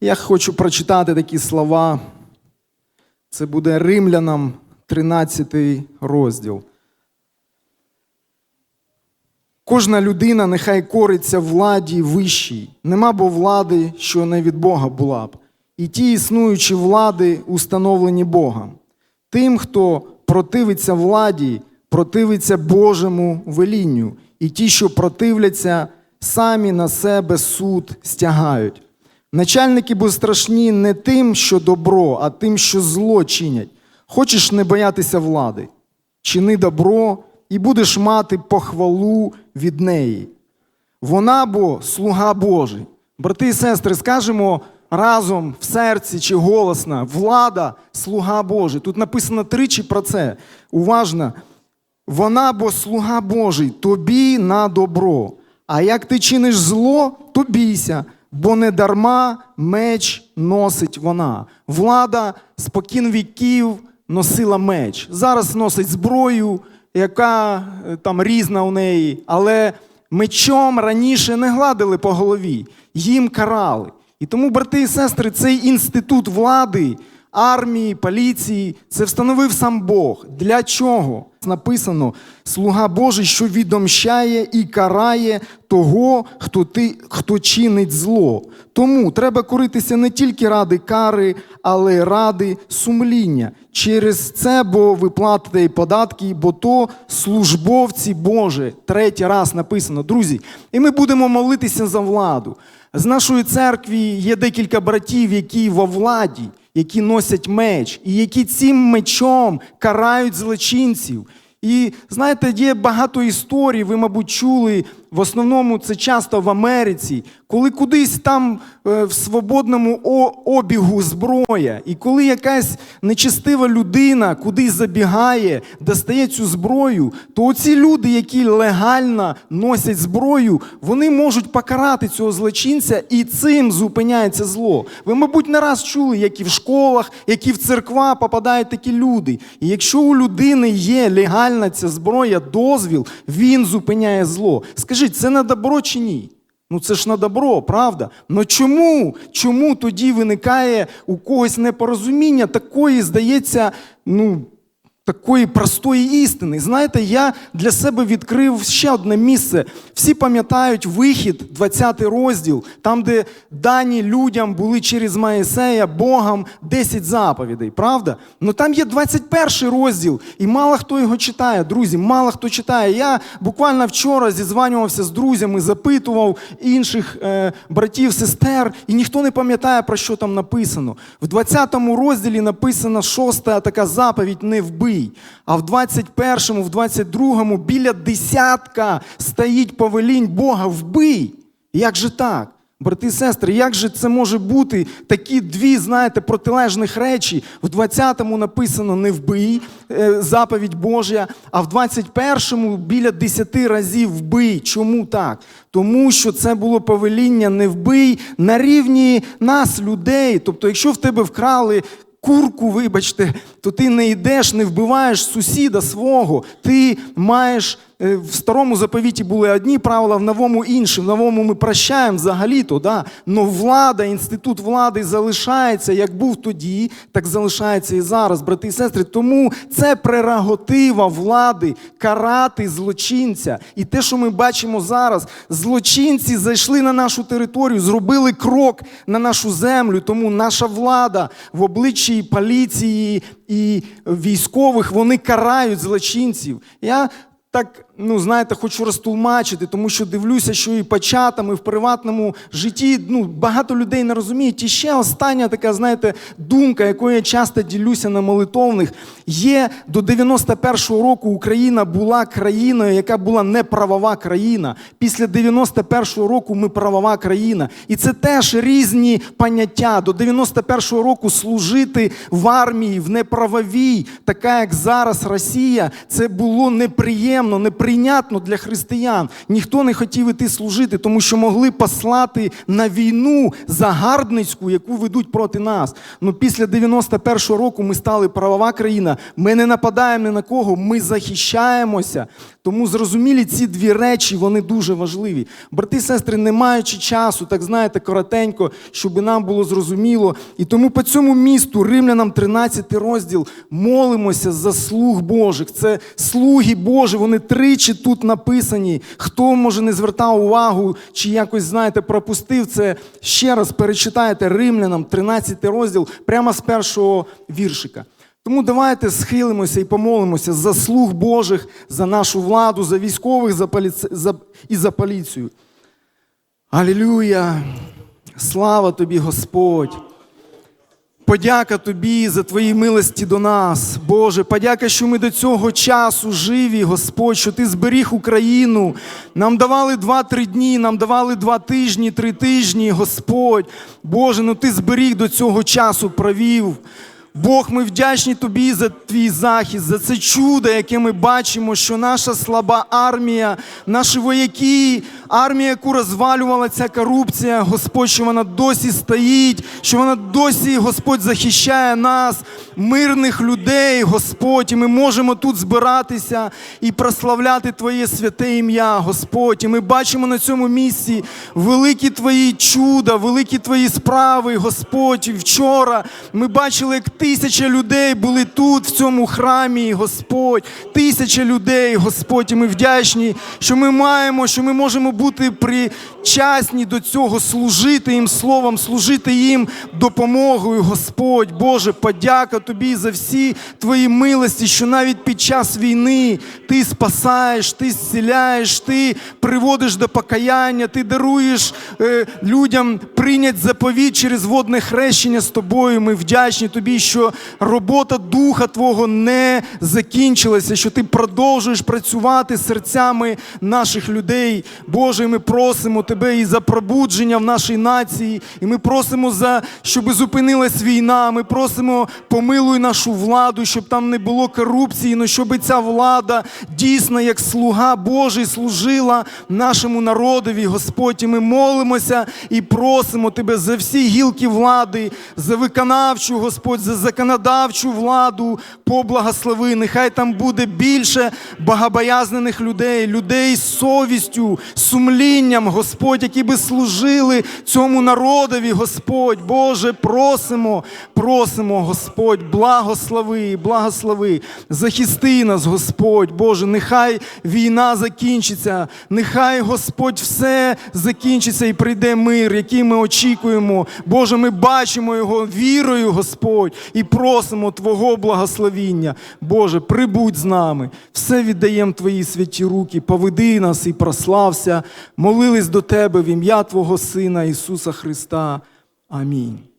Я хочу прочитати такі слова. Це буде Римлянам 13 розділ. Кожна людина нехай кориться владі вищій. Нема бо влади, що не від Бога була б. І ті існуючі влади установлені Богом. Тим, хто противиться владі, противиться Божому велінню, і ті, що противляться, самі на себе суд стягають. Начальники бо страшні не тим, що добро, а тим, що зло чинять. Хочеш не боятися влади, чини добро і будеш мати похвалу від неї. Вона бо слуга Божий. Брати і сестри, скажемо разом в серці чи голосно, влада слуга Божий. Тут написано тричі про це. Уважно. Вона бо слуга Божий, тобі на добро. А як ти чиниш зло, то бійся, бо не дарма меч носить вона. Влада спокін віків носила меч. Зараз носить зброю, яка е, там різна у неї, але мечом раніше не гладили по голові, їм карали. І тому, брати і сестри, цей інститут влади, армії, поліції, це встановив сам Бог. Для чого? Написано: слуга Божий, що відомщає і карає того, хто, ти, хто чинить зло. Тому треба коритися не тільки ради кари, але й ради сумління. Через це, бо ви платите і податки, бо то службовці Божі. Третій раз написано, друзі. І ми будемо молитися за владу. З нашої церкви є декілька братів, які во владі, які носять меч, і які цим мечом карають злочинців. І знаєте, є багато історій, ви, мабуть, чули. В основному це часто в Америці, коли кудись там е, в свободному обігу зброя, і коли якась нечестива людина кудись забігає, достає цю зброю, то оці люди, які легально носять зброю, вони можуть покарати цього злочинця, і цим зупиняється зло. Ви, мабуть, не раз чули, як і в школах, як і в церква попадають такі люди. І якщо у людини є легальна ця зброя, дозвіл, він зупиняє зло. Скажіть, це на добро чи ні? Ну це ж на добро, правда? Ну чому? Чому тоді виникає у когось непорозуміння такої, здається, ну. Такої простої істини. Знаєте, я для себе відкрив ще одне місце. Всі пам'ятають вихід, 20 розділ, там, де дані людям були через Маїсея Богом 10 заповідей, правда? Ну там є 21 розділ, і мало хто його читає, друзі, мало хто читає. Я буквально вчора зізванювався з друзями, запитував інших е, братів, сестер, і ніхто не пам'ятає, про що там написано. В 20 розділі написана шоста така заповідь не вбий. А в 21-му, в 22-му біля десятка стоїть повелінь Бога вбий. Як же так? Брати і сестри, як же це може бути такі дві, знаєте, протилежних речі? В 20-му написано не вбий, е, заповідь Божя, а в 21-му біля 10 разів вбий. Чому так? Тому що це було повеління не вбий на рівні нас, людей. Тобто, якщо в тебе вкрали курку, вибачте, то ти не йдеш, не вбиваєш сусіда свого. Ти маєш в старому заповіті були одні правила, в новому інші. В новому ми прощаємо взагалі-то, да. Но влада, інститут влади залишається, як був тоді, так залишається і зараз, брати і сестри. Тому це прерогатива влади карати злочинця. І те, що ми бачимо зараз, злочинці зайшли на нашу територію, зробили крок на нашу землю. Тому наша влада в обличчі поліції і військових вони карають злочинців. Я так, ну знаєте, хочу розтулмачити, тому що дивлюся, що і по чатам, і в приватному житті ну, багато людей не розуміють. І ще остання така, знаєте, думка, якою я часто ділюся на молитовних, є до 91-го року Україна була країною, яка була неправова країна. Після 91-го року ми правова країна. І це теж різні поняття. До 91-го року служити в армії, в неправовій, така як зараз Росія, це було неприємно, неприйнятно для християн. Ніхто не хотів іти служити, тому що могли послати на війну загарбницьку, яку ведуть проти нас. Ну після 91-го року ми стали правова країна. Ми не нападаємо ні на кого, ми захищаємося. Тому зрозумілі ці дві речі, вони дуже важливі. Брати і сестри, не маючи часу, так знаєте, коротенько, щоб нам було зрозуміло. І тому по цьому місту, Римлянам 13 розділ, молимося за слуг Божих. Це слуги Божі, вони тричі тут написані. Хто може не звертав увагу чи якось, знаєте, пропустив це, ще раз перечитайте Римлянам 13 розділ прямо з першого віршика. Тому давайте схилимося і помолимося за слуг Божих, за нашу владу, за військових за поліці... за... і за поліцію. Алілюя! Слава тобі, Господь! Подяка тобі за твої милості до нас, Боже. Подяка, що ми до цього часу живі, Господь, що ти зберіг Україну. Нам давали два-три дні, нам давали два тижні, три тижні, Господь. Боже, ну ти зберіг до цього часу, провів. Бог, ми вдячні тобі за твій захист, за це чудо, яке ми бачимо, що наша слаба армія, наші вояки, армія, яку розвалювала ця корупція, Господь, що вона досі стоїть, що вона досі, Господь, захищає нас, мирних людей, Господь, і ми можемо тут збиратися і прославляти Твоє святе ім'я, Господь. І ми бачимо на цьому місці великі Твої чуда, великі Твої справи, Господь. Вчора ми бачили, як тисяча людей були тут, в цьому храмі, Господь. Тисяча людей, Господь. І ми вдячні, що ми маємо, що ми можемо бути причасні до цього, служити їм словом, служити їм допомогою, Господь. Боже, подяка Тобі за всі Твої милості, що навіть під час війни Ти спасаєш, Ти зціляєш, Ти приводиш до покаяння, Ти даруєш е, людям прийнять заповідь через водне хрещення з тобою. Ми вдячні Тобі, що робота Духа Твого не закінчилася, що Ти продовжуєш працювати серцями наших людей. Боже, ми просимо Тебе і за пробудження в нашій нації, і ми просимо за щоб зупинилась війна. Ми просимо помилуй нашу владу, щоб там не було корупції, але щоб ця влада дійсно як слуга Божий служила нашому народові, Господь. І ми молимося і просимо Тебе за всі гілки влади, за виконавчу, Господь, за законодавчу владу, поблагослови. Нехай там буде більше богобоязнених людей, людей з совістю, сумлінням, Господь, які би служили цьому народові, Господь. Боже, просимо, просимо, Господь, благослови, благослови, захисти нас, Господь, Боже, нехай війна закінчиться, нехай Господь все закінчиться і прийде мир, який ми очікуємо. Боже, ми бачимо його вірою, Господь, і просимо Твого благословіння. Боже, прибудь з нами, все віддаємо Твої святі руки, поведи нас і прослався. Молились до Тебе в ім'я Твого Сина Ісуса Христа. Амінь.